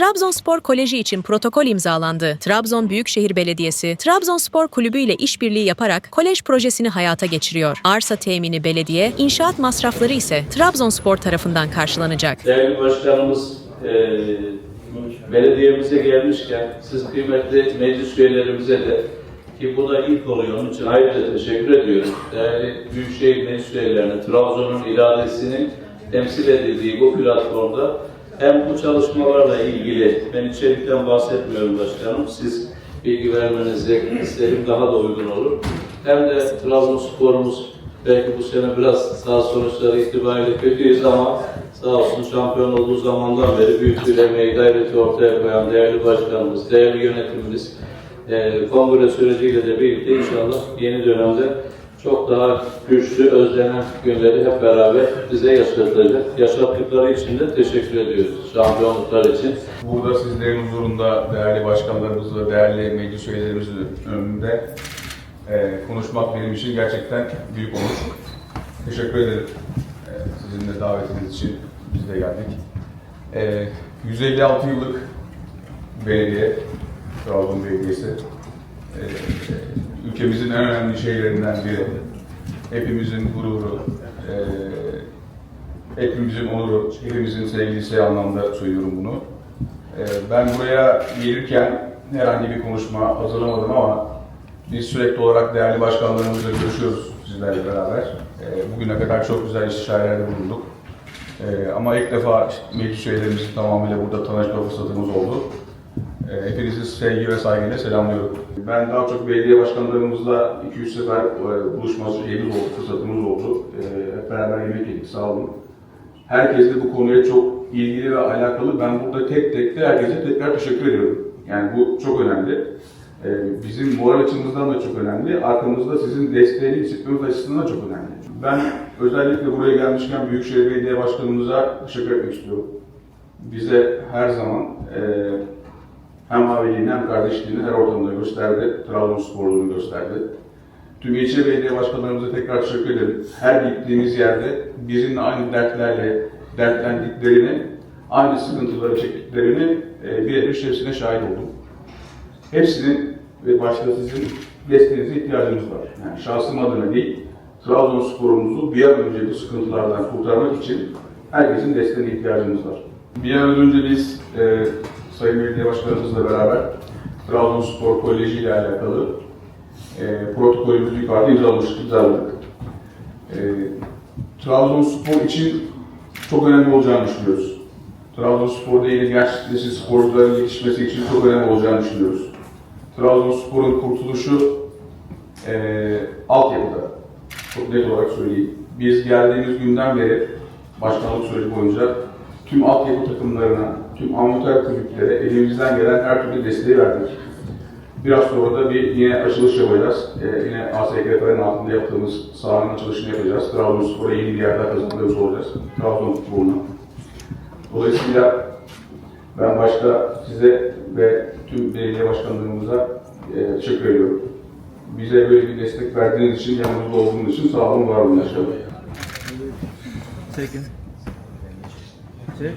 Trabzonspor Koleji için protokol imzalandı. Trabzon Büyükşehir Belediyesi, Trabzonspor Kulübü ile işbirliği yaparak kolej projesini hayata geçiriyor. Arsa temini belediye, inşaat masrafları ise Trabzonspor tarafından karşılanacak. Değerli başkanımız e, belediyemize gelmişken siz kıymetli meclis üyelerimize de ki bu da ilk oluyor onun için ayrıca teşekkür ediyorum. Değerli Büyükşehir Meclis üyelerine Trabzon'un iradesinin temsil edildiği bu platformda hem bu çalışmalarla ilgili ben içerikten bahsetmiyorum başkanım siz bilgi vermenizi isterim daha da uygun olur. Hem de Trabzonspor'umuz belki bu sene biraz sağ sonuçları itibariyle kötüyüz ama sağ olsun şampiyon olduğu zamandan beri büyük bir emeği, gayreti ortaya koyan değerli başkanımız, değerli yönetimimiz, e, kongre süreciyle de birlikte inşallah yeni dönemde çok daha güçlü, özlenen günleri hep beraber bize yaşatacak. Yaşattıkları için de teşekkür ediyoruz şampiyonluklar için. Burada sizlerin huzurunda değerli başkanlarımızla, değerli meclis üyelerimizin önünde e, konuşmak benim için gerçekten büyük onur. Teşekkür ederim e, sizin de davetiniz için biz de geldik. E, 156 yıllık belediye, Trabzon Belediyesi. E, ülkemizin en önemli şeylerinden biri. Hepimizin gururu, e, hepimizin onuru, hepimizin sevgilisi anlamda söylüyorum bunu. Ee, Ben buraya gelirken herhangi bir konuşma hazırlamadım ama biz sürekli olarak değerli başkanlarımızla görüşüyoruz sizlerle beraber. Ee, Bugüne kadar çok güzel istişarelerde bulunduk. Ee, Ama ilk defa meclis üyelerimizin tamamıyla burada tanışma fırsatımız oldu. Ee, Hepinizi sevgi ve saygıyla selamlıyorum. Ben daha çok belediye başkanlarımızla 2-3 sefer e, buluşma şeyimiz oldu, fırsatımız oldu. Ee, Hep beraber yemek yedik, sağ olun. Herkes de bu konuya çok ilgili ve alakalı. Ben burada tek tek de herkese tekrar teşekkür ediyorum. Yani bu çok önemli. Bizim moral açımızdan da çok önemli. Arkamızda sizin desteğiniz, disiplininiz açısından da çok önemli. Ben özellikle buraya gelmişken Büyükşehir Belediye Başkanımıza teşekkür etmek istiyorum. Bize her zaman e, hem abiliğini hem kardeşliğini her ortamda gösterdi. Trabzonsporluğunu gösterdi. Tüm ilçe belediye başkanlarımıza tekrar teşekkür ederim. Her gittiğimiz yerde bizimle aynı dertlerle dertlendiklerini, aynı sıkıntıları çektiklerini e, birebir hepsine şahit oldum. Hepsinin ve başta sizin desteğinize ihtiyacımız var. Yani şahsım adına değil, Trabzonspor'umuzu bir an önce bu sıkıntılardan kurtarmak için herkesin desteğine ihtiyacımız var. Bir an önce biz e, Sayın Belediye Başkanımızla beraber Trabzonspor Koleji ile alakalı e, protokolümüzü yukarıda imzalamıştık, imzaladık. E, Trabzonspor için çok önemli olacağını düşünüyoruz. Trabzonspor'da yeni genç nesil sporcuların yetişmesi için çok önemli olacağını düşünüyoruz. Trabzonspor'un kurtuluşu e, altyapıda. Çok net olarak söyleyeyim. Biz geldiğimiz günden beri başkanlık süreci boyunca tüm altyapı takımlarına, tüm amatör kulüplere elimizden gelen her türlü desteği verdik. Biraz sonra da bir yine açılış yapacağız. Ee, yine ASKF'nin altında yaptığımız sahanın açılışını yapacağız. Trabzonspor'a yeni bir yerden kazanmış olacağız. Trabzon futboluna. Dolayısıyla ben başta size ve tüm belediye başkanlarımıza e, teşekkür ediyorum. Bize böyle bir destek verdiğiniz için, yanımızda olduğunuz için sağ olun, var olun. Yaşa. Taken. Sit.